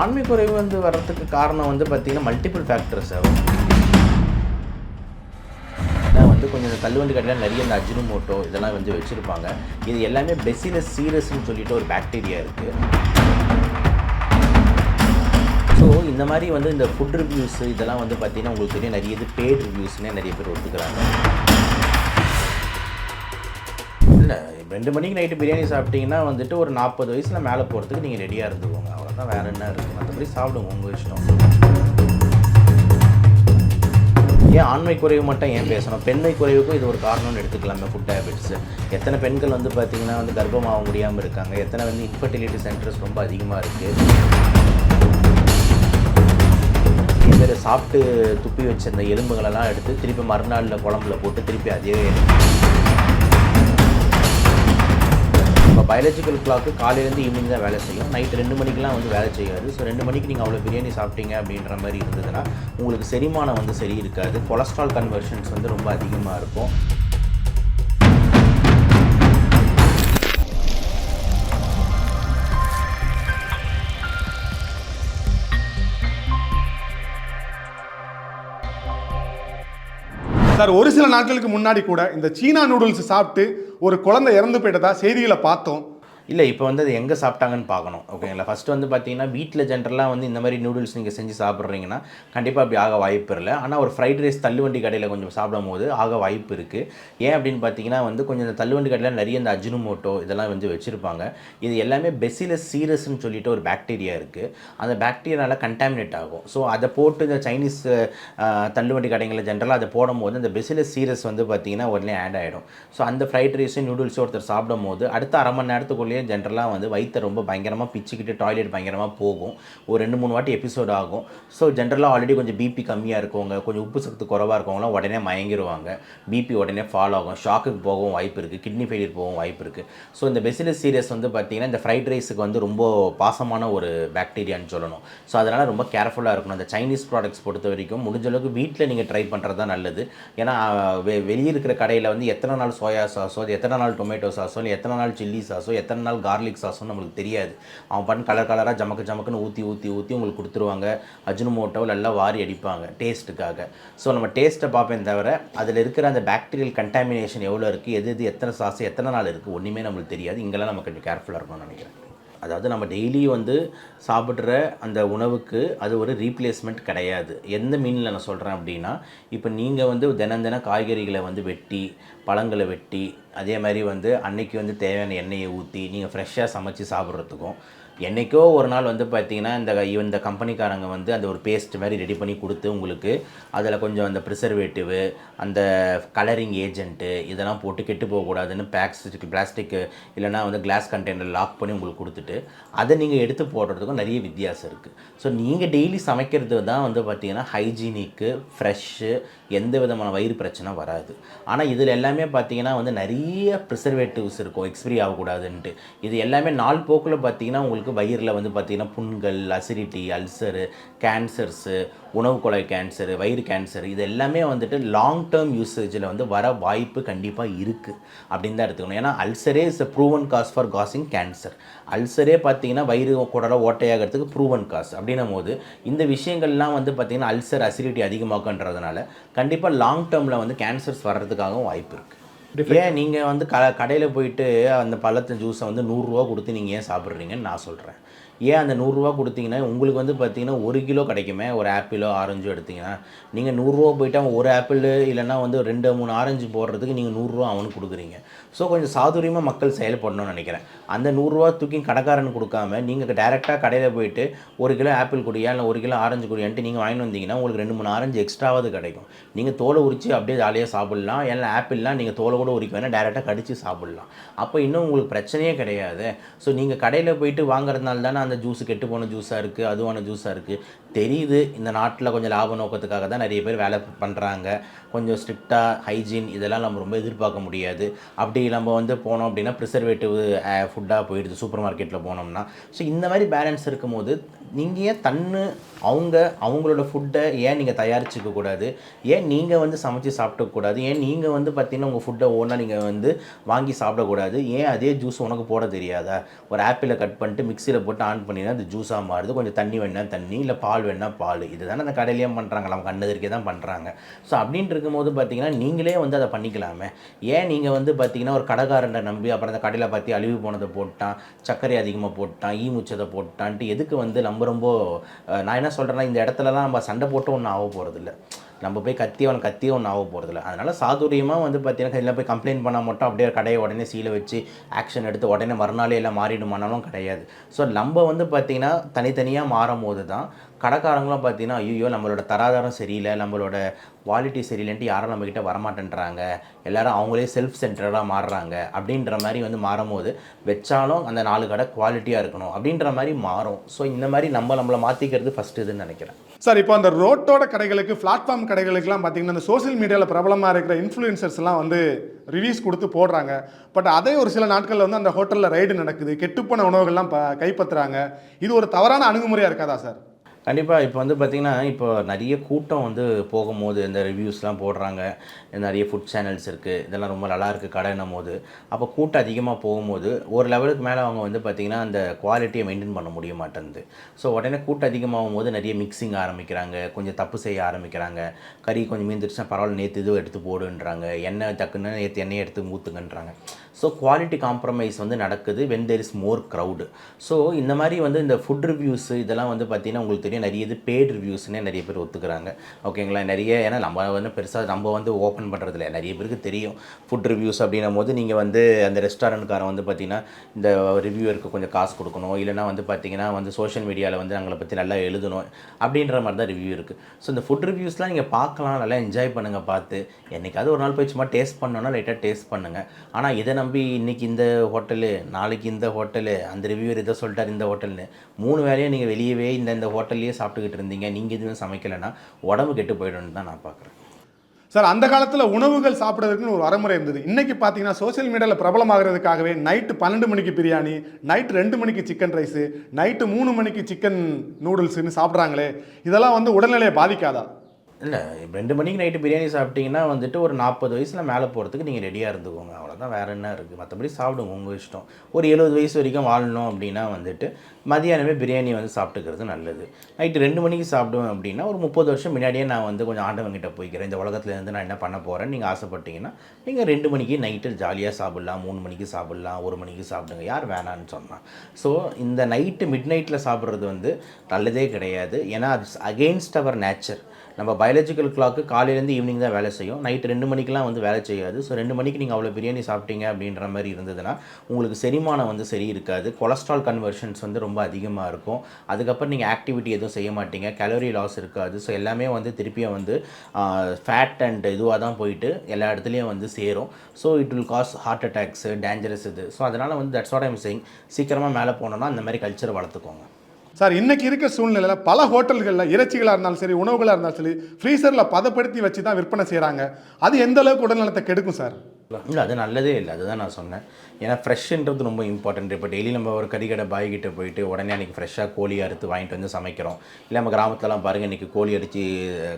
ஆண்மை குறைவு வந்து வர்றதுக்கு காரணம் வந்து பார்த்திங்கன்னா மல்டிபிள் ஃபேக்டர்ஸ் ஆகும் ஏன்னா வந்து கொஞ்சம் இந்த தள்ளுவண்டி கடையில் நிறைய இந்த அஜினோமோட்டோ இதெல்லாம் வந்து வச்சுருப்பாங்க. இது எல்லாமே பெசிலஸ் சீரஸ்ன்னு சொல்லிட்டு ஒரு பாக்டீரியா இருக்குது ஸோ இந்த மாதிரி வந்து இந்த ஃபுட் ரிவ்யூஸ் இதெல்லாம் வந்து பார்த்திங்கன்னா உங்களுக்கு தெரியும். நிறைய இது பேட் ரிவ்யூஸ்னே நிறைய பேர் ஒத்துக்கிறாங்க. இல்லை ரெண்டு மணிக்கு நைட்டு பிரியாணி சாப்பிட்டீங்கன்னா வந்துட்டு ஒரு நாற்பது வயசில் மேலே போகிறதுக்கு நீங்கள் ரெடியாக இருந்துக்கோங்க. தான் வேறு என்ன இருக்குது மற்றபடி சாப்பிடுங்க உங்கள் இஷ்டம் ஏன் ஆண்மை குறைவு மட்டும் ஏன் பேசணும்? பெண்மை குறைவுக்கும் இது ஒரு காரணம்னு எடுத்துக்கலாமே ஃபுட் ஹேபிட்ஸ் எத்தனை பெண்கள் வந்து பார்த்திங்கன்னா வந்து கர்ப்பமாக முடியாமல் இருக்காங்க. எத்தனை வந்து இன்ஃபர்டிலிட்டி சென்டர்ஸ் ரொம்ப அதிகமாக இருக்குது பேர் சாப்பிட்டு துப்பி வச்சிருந்த எலும்புகளெல்லாம் எடுத்து திருப்பி மறுநாளில் குழம்புல போட்டு திருப்பி அதே பயாலஜிக்கல் கிளாக்கு காலையிலேருந்து ஈவினிங் தான் வேலை செய்யும். நைட் ரெண்டு மணிக்கெலாம் வந்து வேலை செய்யாது. ஸோ ரெண்டு மணிக்கு நீங்கள் அவ்வளோ பிரியாணி சாப்பிட்டீங்க அப்படின்ற மாதிரி இருந்ததுன்னா உங்களுக்கு செரிமானம் வந்து சரி இருக்காது கொலஸ்ட்ரால் கன்வர்ஷன்ஸ் வந்து ரொம்ப அதிகமாக இருக்கும். சார் ஒரு சில நாட்களுக்கு முன்னாடி கூட இந்த சீனா நூடுல்ஸ் சாப்பிட்டு ஒரு குழந்தை இறந்து போயிட்டதா செய்திகளை பார்த்தோம். இல்லை இப்போ வந்து அது எங்கே சாப்பிட்டாங்கன்னு பார்க்கணும் ஓகேங்களா ஃபஸ்ட்டு வந்து பார்த்தீங்கன்னா வீட்டில் ஜென்ரலாக வந்து இந்த மாதிரி நூடுல்ஸ் நீங்கள் செஞ்சு சாப்பிட்றீங்கன்னா கண்டிப்பாக அப்படி ஆக வாய்ப்பு இல்லை. ஆனால் ஒரு ஃப்ரைட் ரைஸ் தள்ளுவண்டி கடையில் கொஞ்சம் சாப்பிடும் போது ஆக வாய்ப்பு இருக்குது ஏன் அப்படின்னு பார்த்தீங்கன்னா வந்து கொஞ்சம் இந்த தள்ளுவண்டி கடையில் நிறைய இந்த அஜினுமோட்டோ இதெல்லாம் வந்து வச்சுருப்பாங்க. இது எல்லாமே பெசிலஸ் சீரஸ்ன்னு சொல்லிட்டு ஒரு பாக்டீரியா இருக்குது அந்த பாக்டீரியானால கண்டாமினேட் ஆகும். ஸோ அதை போட்டு இந்த சைனீஸ் தள்ளுவண்டி கடைகளில் ஜென்ரலாக அதை போடும்போது அந்த பெசிலஸ் சீரஸ் வந்து பார்த்தீங்கன்னா உடனே ஆட் ஆகிடும் ஸோ அந்த ஃப்ரைட் ரைஸும் நூடுல்ஸும் ஒருத்தர் சாப்பிடும் போது அடுத்த அரை மணி நேரத்துக்குள்ளேயே ஜென்ரலாக வந்து வயிற்றை ரொம்ப பயங்கரமாக பிச்சுக்கிட்டு டாய்லெட் பயங்கரமாக போகும். ஒரு ரெண்டு மூணு வாட்டி எபிசோட் ஆகும். ஸோ ஜென்ரலாக ஆல்ரெடி கொஞ்சம் பிபி கம்மியாக இருக்கவங்க கொஞ்சம் உப்பு சத்து குறவாக இருக்கவங்களாம் உடனே மயங்கிடுவாங்க பிபி உடனே ஃபால் ஆகும். ஷாக்குக்கு போகவும் வாய்ப்பு இருக்குது கிட்னி ஃபெயிலியர் போகவும் வாய்ப்பு இருக்குது ஸோ இந்த பெசிலஸ் சீரியஸ் வந்து பார்த்தீங்கன்னா இந்த ஃப்ரைட் ரைஸுக்கு வந்து ரொம்ப பாசமான ஒரு பாக்டீரியான்னு சொல்லணும். ஸோ அதனால் ரொம்ப கேர்ஃபுல்லாக இருக்கணும். அந்த சைனீஸ் ப்ராடக்ட்ஸ் பொறுத்த வரைக்கும் முடிஞ்ச அளவுக்கு வீட்டில் நீங்கள் ட்ரை பண்ணுறது தான் நல்லது. ஏன்னா வெ வெளியே இருக்கிற கடையில் வந்து எத்தனை நாள் சோயா சாஸோ எத்தனை நாள் டொமேட்டோ சாஸோ இல்லை எத்தனை நாள் சில்லி சாஸோ எத்தனை நாள் கார்லிக் சாஸும் நம்மளுக்கு தெரியாது. அவன் பண்ண கலர் கலராக ஜமக்கு ஜமக்குன்னு ஊற்றி ஊற்றி ஊற்றி உங்களுக்கு கொடுத்துருவாங்க. அஜினமோட்டோவில் எல்லாம் வாரி அடிப்பாங்க டேஸ்ட்டுக்காக ஸோ நம்ம டேஸ்ட்டை பார்ப்பேன் தவிர அதில் இருக்கிற அந்த பாக்டீரியல் கண்டாமினேஷன் எவ்வளோ இருக்குது எது எது எத்தனை சாஸ் எத்தனை நாள் இருக்குது ஒன்றுமே நம்மளுக்கு தெரியாது. இங்கெல்லாம் நம்ம கொஞ்சம் கேர்ஃபுல்லாக இருக்கணும்னு நினைக்கிறேன். அதாவது நம்ம டெய்லி வந்து சாப்பிட்ற அந்த உணவுக்கு அது ஒரு ரீப்ளேஸ்மெண்ட் கிடையாது. எந்த மீனில் நான் சொல்கிறேன் அப்படின்னா இப்போ நீங்கள் வந்து தினம் தினம் காய்கறிகளை வந்து வெட்டி பழங்களை வெட்டி அதே மாதிரி வந்து அன்னைக்கு வந்து தேவையான எண்ணெயை ஊற்றி நீங்கள் ஃப்ரெஷ்ஷாக சமைச்சு சாப்பிட்றதுக்கும் என்னைக்கோ ஒரு நாள் வந்து பார்த்தீங்கன்னா இந்த இந்த கம்பெனிக்காரங்க வந்து அந்த ஒரு பேஸ்ட் மாதிரி ரெடி பண்ணி கொடுத்து உங்களுக்கு அதில் கொஞ்சம் அந்த ப்ரிசர்வேட்டிவ் அந்த கலரிங் ஏஜென்ட்டு இதெல்லாம் போட்டு கெட்டு போகக்கூடாதுன்னு பேக்ஸ் பிளாஸ்டிக் இல்லைனா வந்து கிளாஸ் கண்டெய்னர் லாக் பண்ணி உங்களுக்கு கொடுத்துட்டு அதை நீங்கள் எடுத்து போடுறதுக்கும் நிறைய வித்தியாசம் இருக்குது ஸோ நீங்கள் டெய்லி சமைக்கிறது தான் வந்து பார்த்திங்கன்னா ஹைஜீனிக்கு ஃப்ரெஷ்ஷு எந்த விதமான வயிறு பிரச்சனை வராது. ஆனால் இதில் எல்லாமே பார்த்தீங்கன்னா வந்து நிறைய ப்ரிசர்வேட்டிவ்ஸ் இருக்கும். எக்ஸ்பிரி ஆகக்கூடாதுன்ட்டு. இது எல்லாமே நாள் போக்கில் பார்த்தீங்கன்னா உங்களுக்கு வயிறில் வந்து பார்த்தீங்கன்னா புண்கள் அசிடிட்டி அல்சரு கேன்சர்ஸு உணவு குழாய் கேன்சரு வயிறு கேன்சர் இது எல்லாமே வந்துட்டு லாங் டேர்ம் யூசேஜில் வந்து வர வாய்ப்பு கண்டிப்பாக இருக்குது அப்படின்னு தான் எடுத்துக்கணும். ஏன்னா அல்சரே is a proven cause for causing cancer அல்சரே பார்த்தீங்கன்னா வயிறு குடலை ஓட்டையாகிறதுக்கு ப்ரூவன் காஸ் அப்படின்னும் போது இந்த விஷயங்கள்லாம் வந்து பார்த்தீங்கன்னா அல்சர் அசிடிட்டி அதிகமாக்குன்றதுனால கண்டிப்பாக லாங் டேர்மில் வந்து கேன்சர்ஸ் வர்றதுக்காகவும் வாய்ப்பு இருக்குது ஏன் நீங்கள் வந்து க கடையில் போயிட்டு அந்த பழத்து ஜூஸை வந்து நூறுரூவா கொடுத்து நீங்கள் ஏன் சாப்பிட்றீங்கன்னு நான் சொல்கிறேன் ஏன் அந்த நூறுரூவா கொடுத்தீங்கன்னா உங்களுக்கு வந்து பார்த்தீங்கன்னா ஒரு கிலோ கிடைக்குமே ஒரு ஆப்பிளோ ஆரஞ்சோ எடுத்தீங்கன்னா. நீங்கள் நூறுரூவா போயிட்டு அவன் ஒரு ஆப்பிள் இல்லைன்னா வந்து ரெண்டு மூணு ஆரஞ்சு போடுறதுக்கு நீங்கள் நூறுரூவா அவனுக்கு கொடுக்குறீங்க. ஸோ கொஞ்சம் சாதுரியமாக மக்கள் செயல்படணும்னு நினைக்கிறேன். அந்த நூறுரூவா தூக்கி கடைக்காரன் கொடுக்காம நீங்கள் டேரெக்டாக கடையில் போயிட்டு ஒரு கிலோ ஆப்பிள் குடியா இல்லை ஒரு கிலோ ஆரஞ்சு குடியான்ட்டு நீங்கள் வாங்கிட்டு வந்தீங்கன்னா உங்களுக்கு ரெண்டு மூணு ஆரஞ்சு எக்ஸ்ட்ராவது கிடைக்கும். நீங்கள் தோலை உரித்து அப்படியே ஜாலியாக சாப்பிட்லாம் இல்லை ஆப்பிள்லாம் நீங்கள் தோலை கூட உரிக்க வேணால் டேரெக்டாக கடித்து சாப்பிட்லாம். அப்போ இன்னும் உங்களுக்கு பிரச்சனையே கிடையாது. ஸோ நீங்கள் கடையில் போயிட்டு வாங்குறதுனால தானே அந்த ஜூஸ் கெட்டு போன ஜூஸாக இருக்குது அதுவான ஜூஸாக இருக்குது தெரியுது இந்த நாட்டில் கொஞ்சம் லாப நோக்கத்துக்காக தான் நிறைய பேர் வேலை பண்ணுறாங்க கொஞ்சம் ஸ்ட்ரிக்டாக ஹைஜீன் இதெல்லாம் நம்ம ரொம்ப எதிர்பார்க்க முடியாது. அப்படி நம்ம வந்து போனோம் அப்படின்னா ப்ரிசர்வேட்டிவ் ஃபுட்டாக போயிடுது சூப்பர் மார்க்கெட்டில் போனோம்னா. ஸோ இந்த மாதிரி பேலன்ஸ் இருக்கும்போது நீங்கள் ஏன் தன்னு அவங்க அவங்களோட ஃபுட்டை ஏன் நீங்கள் தயாரிச்சுக்க கூடாது? ஏன் நீங்கள் வந்து சமைச்சு சாப்பிடக்கூடாது ஏன் நீங்கள் வந்து பார்த்தீங்கன்னா உங்கள் ஃபுட்டை ஓனாக நீங்கள் வந்து வாங்கி சாப்பிடக்கூடாது ஏன் அதே ஜூஸ் உனக்கு போட தெரியாதா? ஒரு ஆப்பிளை கட் பண்ணிட்டு மிக்சியில் போட்டு ஆன் ஆன் பண்ணினா அது ஜூஸாக மாறுது. கொஞ்சம் தண்ணி வேணால் தண்ணி இல்லை பால் வேணால் பால். இதுதானே அந்த கடையிலேயே பண்ணுறாங்க நம்ம கண்ணெதிர்க்கே தான் பண்ணுறாங்க ஸோ அப்படின்ட்டு இருக்கும்போது பார்த்தீங்கன்னா நீங்களே வந்து அதை பண்ணிக்கலாமே. ஏன் நீங்கள் வந்து பார்த்தீங்கன்னா ஒரு கடைக்காரனை நம்பி அப்புறம் அந்த கடையில் பார்த்து அழிவு போனதை போட்டான் சர்க்கரை அதிகமாக போட்டான் ஈ முச்சதை போட்டான்ட்டு எதுக்கு வந்து நம்ம ரொம்ப நான் என்ன சொல்கிறேன்னா இந்த இடத்துலலாம் நம்ம சண்டை போட்டு ஒன்றும் ஆக போகிறதில்ல நம்ம போய் கத்தி அவன் கத்தி ஒன்றும் ஆக போகிறதில்ல அதனால் சாதுரியமாக வந்து பார்த்தீங்கன்னா கையில் போய் கம்ப்ளைண்ட் பண்ணால் மட்டும் அப்படியே கடையை உடனே சீலை வச்சு ஆக்ஷன் எடுத்து உடனே மறுநாளே எல்லாம் மாறிடுமானாலும் கிடையாது. ஸோ நம்ம வந்து பார்த்தீங்கன்னா தனித்தனியாக மாறும் போது தான் கடைக்காரங்களும் பார்த்தீங்கன்னா ஐயோ நம்மளோட தராதாரம் சரியில்லை நம்மளோட குவாலிட்டி சரியில்லைன்ட்டு யாரும் நம்மக்கிட்ட வரமாட்டேன்றாங்க. எல்லாரும் அவங்களே செல்ஃப் சென்டராக மாறுறாங்க. அப்படின்ற மாதிரி வந்து மாறும்போது வச்சாலும் அந்த நாலு கடை குவாலிட்டியாக இருக்கணும். அப்படின்ற மாதிரி மாறும். ஸோ இந்த மாதிரி நம்ம நம்மளை மாற்றிக்கிறது ஃபஸ்ட்டு இதுன்னு நினைக்கிறேன். சார் இப்போ அந்த ரோட்டோட கடைகளுக்கு பிளாட்ஃபார்ம் கடைகளுக்குலாம் பார்த்தீங்கன்னா அந்த சோஷியல் மீடியாவில் பிரபலமாக இருக்கிற இன்ஃப்ளூயன்சர்ஸ்லாம் வந்து ரிவ்யூஸ் கொடுத்து போடுறாங்க. பட் அதே ஒரு சில நாட்களில் வந்து அந்த ஹோட்டலில் ரைடு நடக்குது. கெட்டுப்போன உணவுகள்லாம் ப கைப்பற்றுறாங்க. இது ஒரு தவறான அணுகுமுறையாக இருக்காதா சார்? கண்டிப்பாக இப்போ வந்து பார்த்திங்கன்னா இப்போ நிறைய கூட்டம் வந்து போகும்போது இந்த ரிவ்யூஸ்லாம் போடுறாங்க. நிறைய ஃபுட் சேனல்ஸ் இருக்குது இதெல்லாம் ரொம்ப நல்லா இருக்குது கடைன்னும் போது. அப்போ கூட்டம் அதிகமாக போகும்போது ஒரு லெவலுக்கு மேலே அவங்க வந்து பார்த்திங்கன்னா அந்த குவாலிட்டியை மெயின்டைன் பண்ண முடிய மாட்டேங்குது ஸோ உடனே கூட்டம் அதிகமாகும் போது நிறைய மிக்சிங் ஆரம்பிக்கிறாங்க. கொஞ்சம் தப்பு செய்ய ஆரம்பிக்கிறாங்க. கறி கொஞ்சம் மீந்துருச்சுன்னா பரவாயில்ல நேற்று இதுவும் எடுத்து போடுன்றாங்க. எண்ணெய் டக்குன்னு நேற்று எண்ணெயை எடுத்து ஊற்றுங்கன்றாங்க ஸோ குவாலிட்டி காம்ப்ரமைஸ் வந்து நடக்குது when there is more crowd so இந்த மாதிரி வந்து இந்த ஃபுட் ரிவ்யூஸ் இதெல்லாம் வந்து பார்த்திங்கன்னா உங்களுக்கு தெரியும் நிறைய இது பேட் ரிவ்யூஸ்னே நிறைய பேர் ஒத்துக்கிறாங்க. ஓகேங்களா நிறைய ஏன்னா நம்ம வந்து பெருசாக நம்ம வந்து ஓப்பன் பண்ணுறதில்ல நிறைய பேருக்கு தெரியும். ஃபுட் ரிவ்யூஸ் அப்படின்னும் போது நீங்கள் வந்து அந்த ரெஸ்டாரண்ட்காரன் வந்து பார்த்திங்கன்னா இந்த ரிவ்யூருக்கு கொஞ்சம் காசு கொடுக்கணும். இல்லைனா வந்து பார்த்திங்கன்னா வந்து சோஷியல் மீடியாவில் வந்து நாங்களை பற்றி நல்லா எழுதணும் அப்படின்ற மாதிரி தான் ரிவ்யூ இருக்குது ஸோ இந்த ஃபுட் ரிவ்யூஸ்லாம் நீங்கள் பார்க்கலாம். நல்லா என்ஜாய் பண்ணுங்கள் பார்த்து. என்றைக்காவது ஒரு நாள் போய் சும்மா டேஸ்ட் பண்ணோன்னா லைட்டாக டேஸ்ட் பண்ணுங்கள் ஆனால் இதை நம்பி இன்றைக்கி இந்த ஹோட்டலு நாளைக்கு இந்த ஹோட்டலு அந்த ரிவ்யூவர் இதை சொல்லிட்டார் இந்த ஹோட்டல்னு. மூணு வேலையும் நீங்கள் வெளியவே இந்த இந்த ஹோட்டல்லையே சாப்பிட்டுக்கிட்டு இருந்தீங்க. நீங்கள் எதுவும் சமைக்கலைன்னா உடம்பு கெட்டு போயிடும்னு தான் நான் பார்க்குறேன். சார் அந்த காலத்தில் உணவுகள் சாப்பிட்றதுக்குன்னு ஒரு வரமுறை இருந்தது. இன்றைக்கி பார்த்தீங்கன்னா சோஷியல் மீடியாவில் பிரபலமாகிறதுக்காகவே நைட்டு பன்னெண்டு மணிக்கு பிரியாணி நைட்டு ரெண்டு மணிக்கு சிக்கன் ரைஸு நைட்டு மூணு மணிக்கு சிக்கன் நூடுல்ஸ்னு சாப்பிட்றாங்களே. இதெல்லாம் வந்து உடல்நிலையை பாதிக்காதா? இல்லை ரெண்டு மணிக்கு நைட்டு பிரியாணி சாப்பிட்டீங்கன்னா வந்துட்டு ஒரு நாற்பது வயசில் மேலே போகிறதுக்கு நீங்கள் ரெடியாக இருந்துக்கோங்க. அவ்வளோதான் வேறு என்ன இருக்குது மற்றபடி சாப்பிடுங்க உங்கள் இஷ்டம். ஒரு எழுபது வயசு வரைக்கும் வாழணும் அப்படின்னா வந்துட்டு மதியானமே பிரியாணி வந்து சாப்பிட்டுக்கிறது நல்லது. நைட்டு ரெண்டு மணிக்கு சாப்பிடுவேன் அப்படின்னா ஒரு முப்பது வருஷம் முன்னாடியே நான் வந்து கொஞ்சம் ஆண்டவங்கிட்ட போய்க்கிறேன். இந்த உலகத்துலேருந்து நான் என்ன பண்ண போகிறேன் நீங்கள் ஆசைப்பட்டீங்கன்னா நீங்கள் ரெண்டு மணிக்கு நைட்டு ஜாலியாக சாப்பிட்லாம் மூணு மணிக்கு சாப்பிட்லாம் ஒரு மணிக்கு சாப்பிடுங்க. யார் வேணான்னு சொன்னால் ஸோ இந்த நைட்டு மிட் நைட்டில் சாப்பிட்றது வந்து நல்லதே கிடையாது. ஏன்னா அது அகெயின்ஸ்ட் அவர் நேச்சர் நம்ம பயாலஜிக்கல் கிளாக்கு காலையிலேருந்து ஈவினிங் தான் வேலை செய்யும். நைட் ரெண்டு மணிக்கெலாம் வந்து வேலை செய்யாது. ஸோ ரெண்டு மணிக்கு நீங்கள் அவ்வளோ பிரியாணி சாப்பிட்டீங்க அப்படின்ற மாதிரி இருந்ததுன்னா உங்களுக்கு செரிமானம் வந்து சரி இருக்காது. கொலஸ்ட்ரால் கன்வர்ஷன்ஸ் வந்து ரொம்ப அதிகமாக இருக்கும். அதுக்கப்புறம் நீங்கள் ஆக்டிவிட்டி எதுவும் செய்ய மாட்டீங்க. கலோரி லாஸ் இருக்காது. ஸோ எல்லாமே வந்து திருப்பியும் வந்து ஃபேட் அண்ட் இதுவாக தான் போயிட்டு எல்லா இடத்துலையும் வந்து சேரும். So it will cause heart attacks dangerous இது. ஸோ அதனால் வந்து தட்ஸ் வாட் ஐம் சேயிங் சீக்கிரமாக மேலே போனோன்னா அந்த மாதிரி கல்ச்சரை வளர்த்துக்கோங்க. சார் இன்றைக்கி இருக்க சூழ்நிலையில் பல ஹோட்டல்களில் இறைச்சிகளாக இருந்தாலும் சரி உணவுகளாக இருந்தாலும் சரி ஃப்ரீசரில் பதப்படுத்தி வச்சு தான் விற்பனை செய்கிறாங்க அது எந்த அளவுக்கு உடல்நலத்தை கெடுக்கும் சார்? இல்லை அது நல்லதே இல்லை அதுதான் நான் சொன்னேன். ஏன்னா ஃப்ரெஷ்ஷுன்றது ரொம்ப இம்பார்ட்டன்ட் இப்போ டெய்லி நம்ம ஒரு கறிக்கடை பாய் கிட்ட போயிட்டு உடனே அன்றைக்கி ஃப்ரெஷ்ஷாக கோழி அறுத்து வாங்கிட்டு வந்து சமைக்கிறோம். இல்லை நம்ம கிராமத்துலலாம் பாருங்கள் இன்றைக்கி கோழி அடித்து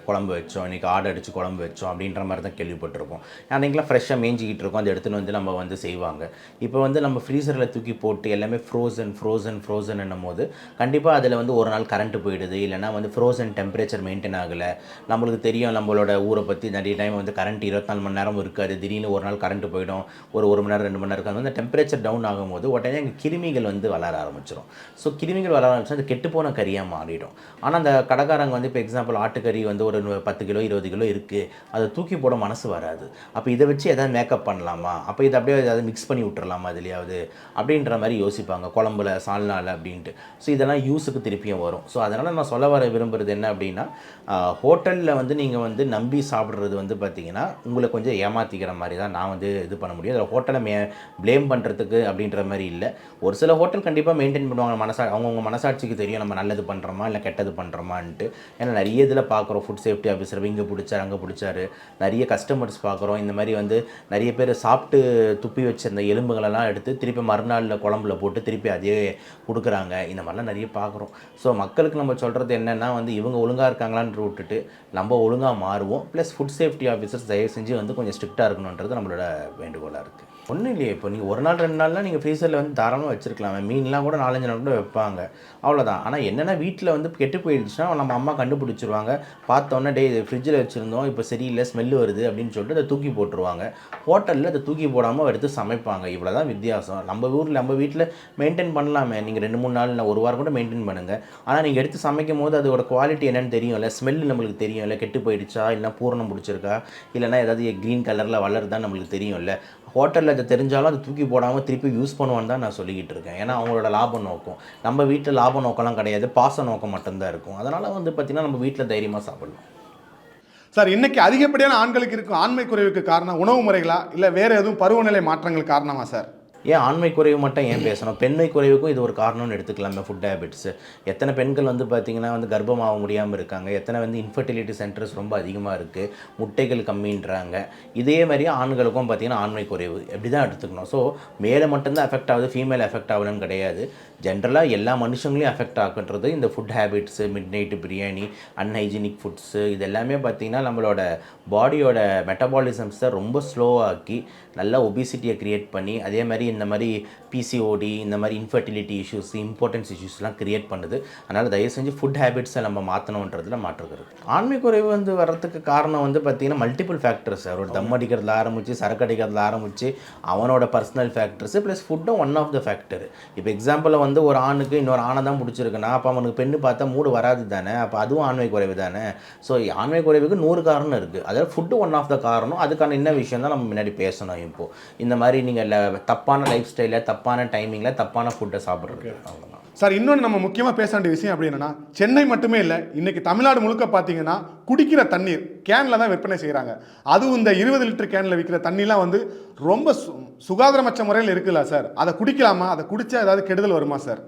குழம்பு வச்சோம் இன்றைக்கி ஆடு அடித்து குழம்பு வச்சோம் அப்படின்ற மாதிரி தான் கேள்விப்பட்டிருக்கோம் அன்றைக்கெலாம் ஃப்ரெஷ்ஷாக மேஞ்சிக்கிட்டு இருக்கோம் அதை எடுத்துன்னு வந்து நம்ம வந்து செய்வாங்க. இப்போ வந்து நம்ம ஃப்ரீசரில் தூக்கி போட்டு எல்லாமே ஃப்ரோசன் ஃப்ரோசன் ஃப்ரோசன் என்னும் போது கண்டிப்பாக அதில் வந்து ஒரு நாள் கரண்ட்டு போயிடுது. இல்லைனா வந்து ஃப்ரோசன் டெம்பரேச்சர் மெயின்டைன் ஆகலை. நம்மளுக்கு தெரியும் நம்மளோட ஊரை பற்றி நிறைய டைம் வந்து கரண்ட் இருபத்தி நாலு மணி நேரம் இருக்காது. திடீர்னு ஒரு நாள் கரண்ட்டு போயிடும். ஒரு ஒரு மணி நேரம் ரெண்டு மணி நேரம் வந்து டெம்பரேச்சர் டவுன் ஆகும்போது உடனே அங்கே கிருமிகள் வந்து வளர ஆரம்பிச்சிடும் ஸோ கிருமிகள் வளர ஆரம்பிச்சு அது கெட்டுப்போன கறியாக மாறிடும். ஆனால் அந்த கடைக்காரங்க வந்து இப்போ எக்ஸாம்பிள் ஆட்டுக்கறி வந்து ஒரு பத்து கிலோ இருபது கிலோ இருக்குது அதை தூக்கி போட மனசு வராது. அப்போ இதை வச்சு எதாவது மேக்கப் பண்ணலாமா? அப்போ இதை அப்படியே ஏதாவது மிக்ஸ் பண்ணி விட்டுறலாமா அதுலையாவது அப்படின்ற மாதிரி யோசிப்பாங்க. குழம்புல சால்னால அப்படின்ட்டு. ஸோ இதெல்லாம் யூஸுக்கு திருப்பியும் வரும். ஸோ அதனால் நான் சொல்ல வர விரும்புகிறது என்ன அப்படின்னா ஹோட்டலில் வந்து நீங்கள் வந்து நம்பி சாப்பிட்றது வந்து பார்த்தீங்கன்னா உங்களை கொஞ்சம் ஏமாற்றிக்கிற மாதிரி தான் நான் வந்து இது பண்ண முடியும். அதில் ஹோட்டலை மே ப்ளேம் பண்ணுறதுக்கு அப்படின்ற மாதிரி இல்லை. ஒரு சில ஹோட்டல் கண்டிப்பாக மெயின்டைன் பண்ணுவாங்க. மனசா அவங்கவுங்க மனசாட்சிக்கு தெரியும் நம்ம நல்லது பண்ணுறோமா இல்லை கெட்டது பண்ணுறோமான்ட்டு ஏன்னா நிறைய இதில் பார்க்குறோம். ஃபுட் சேஃப்டி ஆஃபீஸர் இங்கே பிடிச்சாரு அங்கே பிடிச்சாரு. நிறைய கஸ்டமர்ஸ் பார்க்குறோம். இந்த மாதிரி வந்து நிறைய பேர் சாப்பிட்டு துப்பி வச்சிருந்த எலும்புகளெல்லாம் எடுத்து திருப்பி மறுநாளில் குழம்புல போட்டு திருப்பி அதே கொடுக்குறாங்க. இந்த மாதிரிலாம் நிறைய பார்க்குறோம். ஸோ மக்களுக்கு நம்ம சொல்கிறது என்னென்னா வந்து இவங்க ஒழுங்காக இருக்காங்களான்னு விட்டுட்டு நம்ம ஒழுங்காக மாறுவோம். ப்ளஸ் ஃபுட் சேஃப்டி ஆஃபீஸர்ஸ் தயவு செஞ்சு வந்து கொஞ்சம் ஸ்ட்ரிக்டாக இருக்கணுன்றது நம்மளோட வேண்டுகோளாக இருக்குது ஒன்றும் இல்லையே. இப்போ நீங்கள் ஒரு நாள் ரெண்டு நாள்லாம் நீங்கள் ஃப்ரீசரில் வந்து தாராளமாக வச்சுருக்கலாம். மீன்லாம் கூட நாலஞ்சு நாள் கூட வைப்பாங்க. அவ்வளோதான் ஆனால் என்னென்னா வீட்டில் வந்து கெட்டு போயிடுச்சுன்னா நம்ம அம்மா கண்டுபிடிச்சிருவாங்க. பார்த்தோன்னே டே இது ஃப்ரிட்ஜில் வச்சுருந்தோம். இப்போ சரியில்லை ஸ்மெல் வருது அப்படின்னு சொல்லிட்டு அதை தூக்கி போட்டுருவாங்க. ஹோட்டலில் அதை தூக்கி போடாமல் எடுத்து சமைப்பாங்க. இவ்வளோ தான் வித்தியாசம். நம்ம ஊரில் நம்ம வீட்டில் மெயின்டைன் பண்ணலாமே. நீங்கள் ரெண்டு மூணு நாள் இல்லை ஒரு வாரம் கூட மெயின்டைன் பண்ணுங்கள் ஆனால் நீங்கள் எடுத்து சமைக்கும் போது அதோட குவாலிட்டி என்னென்னு தெரியும்ல. ஸ்மெல் நம்மளுக்கு தெரியும்ல. கெட்டு போயிடுச்சா? இல்லை பூரணம் பிடிச்சிருக்கா? இல்லைன்னா ஏதாவது க்ரீன் கலரில் வளருதா நம்மளுக்கு தெரியும்ல. ஹோட்டலில் இதை தெரிஞ்சாலும் அதை தூக்கி போடாமல் திருப்பி யூஸ் பண்ணுவான்னு தான் நான் சொல்லிக்கிட்டு இருக்கேன். ஏன்னா அவங்களோட லாப நோக்கம். நம்ம வீட்டில் லாப நோக்கம்லாம் கிடையாது. பாச நோக்கம் மட்டும்தான் இருக்கும். அதனால் வந்து பார்த்திங்கன்னா நம்ம வீட்டில் தைரியமாக சாப்பிடலாம். சார் இன்னைக்கு அதிகப்படியான ஆண்களுக்கு இருக்கும் ஆண்மை குறைவுக்கு காரணம் உணவு முறைகளா? இல்லை வேறு எதுவும் பருவநிலை மாற்றங்கள் காரணமா சார்? ஏன் ஆண்மை குறைவு மட்டும் ஏன் பேசணும்? பெண்மை குறைவுக்கும் இது ஒரு காரணம்னு எடுத்துக்கலாமே ஃபுட் ஹேபிட்ஸ் எத்தனை பெண்கள் வந்து பார்த்திங்கன்னா வந்து கர்ப்பமாக முடியாமல் இருக்காங்க. எத்தனை வந்து இன்ஃபர்டிலிட்டி சென்டர்ஸ் ரொம்ப அதிகமாக இருக்குது முட்டைகள் கம்மின்றாங்க. இதே மாதிரி ஆண்களுக்கும் பார்த்திங்கன்னா ஆண்மை குறைவு. எப்படி தான் எடுத்துக்கணும். ஸோ மேலே மட்டும்தான் எஃபெக்ட் ஆகுது ஃபீமேல் எஃபெக்ட் ஆகலன்னு கிடையாது. ஜென்ரலாக எல்லா மனுஷங்களையும் எஃபெக்ட் ஆகுன்றது இந்த food habits midnight biryani unhygienic foods இது எல்லாமே பார்த்திங்கன்னா நம்மளோட பாடியோட மெட்டபாலிசம்ஸை ரொம்ப ஸ்லோவாக்கி நல்லா ஒபிசிட்டியை க்ரியேட் பண்ணி அதே மாதிரி இந்த மாதிரி பிசிஓடி இந்த மாதிரி இன்ஃபர்டிலிட்டி இஷ்யூஸ் இம்பார்ட்டன்ஸ் இஷ்யூஸ்லாம் க்ரியேட் பண்ணுது. அதனால் தயவு செஞ்சு ஃபுட் ஹேபிட்ஸை நம்ம மாற்றணுன்றதுல மாற்றுகிறது ஆண்மை குறைவு வந்து வர்றதுக்கு காரணம் வந்து பார்த்திங்கன்னா மல்டிபிள் ஃபேக்டர்ஸ் ஒரு தம் அடிக்கிறதுல ஆரம்பித்து சரக்கு அடிக்கிறதுல ஆரம்பித்து அவனோட பர்சனல் ஃபேக்டர்ஸ் ப்ளஸ் ஃபுட்டும் ஒன் ஆஃப் த ஃபேக்டர் இப்போ எக்ஸாம்பிளில் வந்து ஒரு ஆணுக்கு இன்னொரு ஆணை தான் பிடிச்சிருக்குன்னா அப்போ அவனுக்கு பெண்ணு பார்த்தா மூடு வராது தானே அப்போ அதுவும் ஆண்மை குறைவு தானே. ஸோ ஆண்மை குறைவுக்கு நூறு காரணம் இருக்குது அதாவது ஃபுட்டு ஒன் ஆஃப் த காரணம். அதுக்கான என்ன விஷயம் தான் நம்ம முன்னாடி பேசணும் இப்போது இந்த மாதிரி நீங்கள் தப்பான லைஃப் ஸ்டைலில் தப்பான டைமிங்கில் தப்பான ஃபுட்டை சாப்பிட்றது. அவ்வளோதான் சார் இன்னொன்று நம்ம முக்கியமாக பேச வேண்டிய விஷயம் அப்படி என்னன்னா சென்னை மட்டுமே இல்லை இன்னைக்கு தமிழ்நாடு முழுக்க பார்த்தீங்கன்னா குடிக்கிற தண்ணீர் கேனில் தான் விற்பனை செய்கிறாங்க அதுவும் இந்த இருபது லிட்டர் கேனில் விற்கிற தண்ணிலாம் வந்து ரொம்ப சுகாதாரமற்ற முறையில் இருக்குல்ல சார் அதை குடிக்கலாமா? அதை குடிச்சா ஏதாவது கெடுதல் வருமா சார்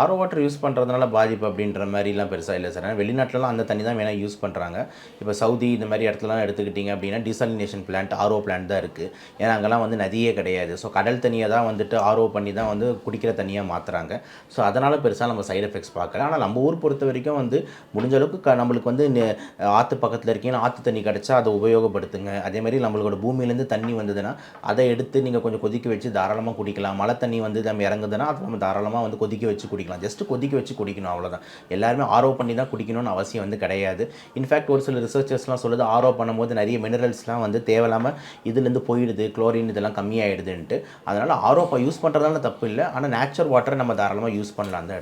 ஆரோ வாட்டர் யூஸ் பண்ணுறதுனால பாதிப்பு அப்படின்ற மாதிரிலாம் பெருசாக இல்லை சார் வெளிநாட்டிலலாம் அந்த தண்ணி தான் வேணால் யூஸ் பண்ணுறாங்க இப்போ சவுதி இந்த மாதிரி இடத்துலலாம் எடுத்துக்கிட்டிங்க அப்படின்னா டிசாலினேஷன் பிளான்ட் ஆர்ஓ பிளான்ட் தான் இருக்குது ஏன்னா அங்கெல்லாம் வந்து நதியே கிடையாது. ஸோ கடல் தண்ணியை தான் வந்துட்டு ஆர்ஓ பண்ணி தான் வந்து குடிக்கிற தண்ணியாக மாற்றுறாங்க ஸோ அதனால் பெருசாக நம்ம சைடு எஃபெக்ட்ஸ் பார்க்கல. ஆனால் நம்ம ஊர் பொறுத்த வரைக்கும் வந்து முடிஞ்ச அளவுக்கு க நம்மளுக்கு வந்து ஆற்று பக்கத்தில் இருக்கீங்கன்னா ஆற்று தண்ணி கிடச்சா அதை உபயோகப்படுத்துங்க. அதே மாதிரி நம்மளோட பூமியிலேருந்து தண்ணி வந்ததுன்னா அதை எடுத்து நீங்கள் கொஞ்சம் கொதிக்க வச்சு தாராளமாக குடிக்கலாம். மழை தண்ணி வந்து நம்ம இறங்குதுன்னா அதை நம்ம தாராளமாக வந்து கொதிக்க வச்சு குடிக்கலாம். ஜஸ்ட் கொதிக்க வச்சு குடிக்கணும் அவ்வளோதான் எல்லாருமே ஆரோ பண்ணி தான் குடிக்கணும்னு அவசியம் வந்து கிடையாது. இன்ஃபேக்ட் ஒரு சில ரிசர்ச்சர்ஸ்லாம் சொல்லுது ஆரோ பண்ணும்போது நிறைய மினரல்ஸ்லாம் வந்து தேவையில்லாமல் இதுலேருந்து போயிடுது குளோரின் இதெல்லாம் கம்மியாயிடுதுன்ட்டு. அதனால் ஆரோ யூஸ் பண்ணுறதால தப்பு இல்லை. ஆனால் நேச்சுரல் வாட்டரை நம்ம தாராளமாக யூஸ் பண்ணலாம் அந்த